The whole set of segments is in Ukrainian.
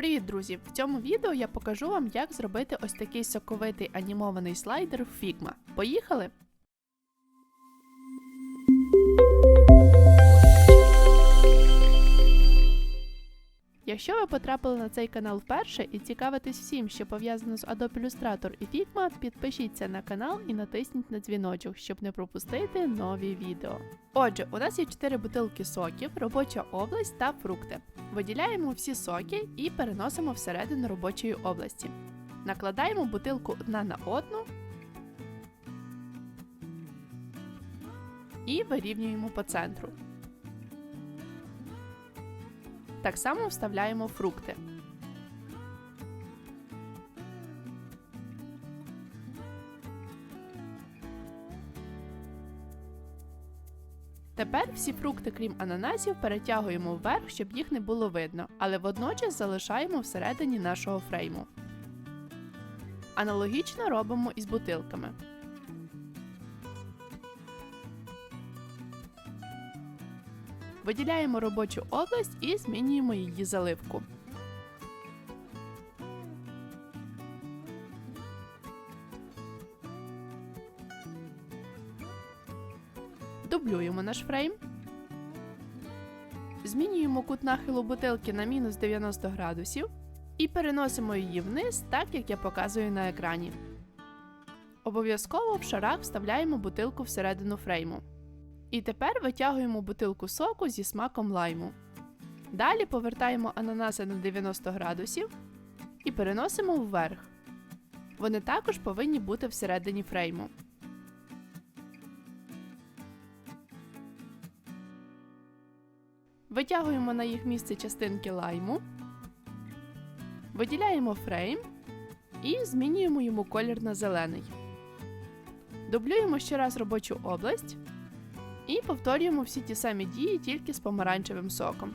Привіт, друзі! В цьому відео я покажу вам, як зробити ось такий соковитий анімований слайдер в Figma. Поїхали! Якщо ви потрапили на цей канал вперше і цікавитесь всім, що пов'язано з Adobe Illustrator і Figma, підпишіться на канал і натисніть на дзвіночок, щоб не пропустити нові відео. Отже, у нас є 4 бутилки соків, робоча область та фрукти. Виділяємо всі соки і переносимо всередину робочої області. Накладаємо бутилку одна на одну і вирівнюємо по центру. Так само вставляємо фрукти. Тепер всі фрукти, крім ананасів, перетягуємо вверх, щоб їх не було видно, але водночас залишаємо всередині нашого фрейму. Аналогічно робимо і з бутилками. Виділяємо робочу область і змінюємо її заливку. Дублюємо наш фрейм. Змінюємо кут нахилу бутилки на мінус 90 градусів і переносимо її вниз, так як я показую на екрані. Обов'язково в шарах вставляємо бутилку всередину фрейму. І тепер витягуємо бутилку соку зі смаком лайму. Далі повертаємо ананаси на 90 градусів і переносимо вверх. Вони також повинні бути всередині фрейму. Витягуємо на їх місце частинки лайму, виділяємо фрейм і змінюємо йому колір на зелений. Дублюємо ще раз робочу область і повторюємо всі ті самі дії тільки з помаранчевим соком.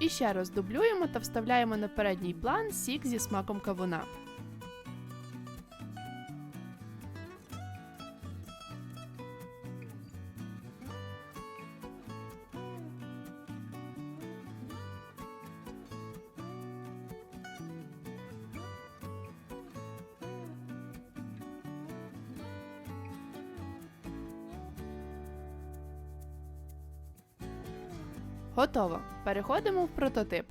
І ще раз дублюємо та вставляємо на передній план сік зі смаком кавуна. Готово. Переходимо в прототип.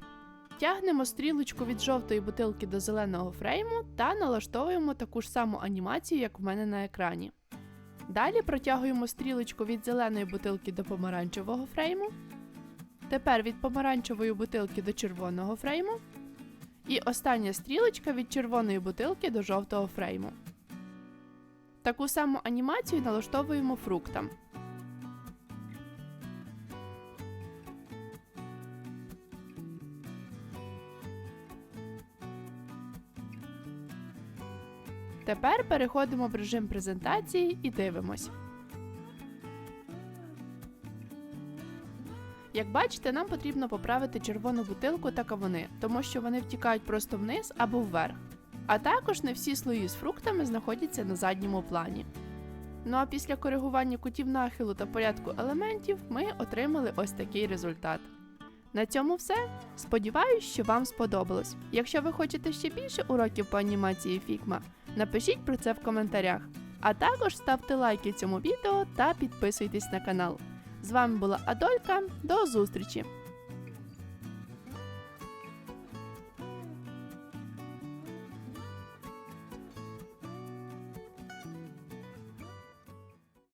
Тягнемо стрілочку від жовтої бутилки до зеленого фрейму та налаштовуємо таку ж саму анімацію, як в мене на екрані. Далі протягуємо стрілочку від зеленої бутилки до помаранчевого фрейму. Тепер від помаранчевої бутилки до червоного фрейму. І остання стрілочка від червоної бутилки до жовтого фрейму. Таку саму анімацію налаштовуємо фруктам. Тепер переходимо в режим презентації і дивимось. Як бачите, нам потрібно поправити червону бутилку та кавуни, тому що вони втікають просто вниз або вверх. А також не всі слої з фруктами знаходяться на задньому плані. Ну а після коригування кутів нахилу та порядку елементів ми отримали ось такий результат. На цьому все. Сподіваюсь, що вам сподобалось. Якщо ви хочете ще більше уроків по анімації Figma, Напишіть про це в коментарях. А також ставте лайки цьому відео та підписуйтесь на канал. З вами була Адолька. До зустрічі!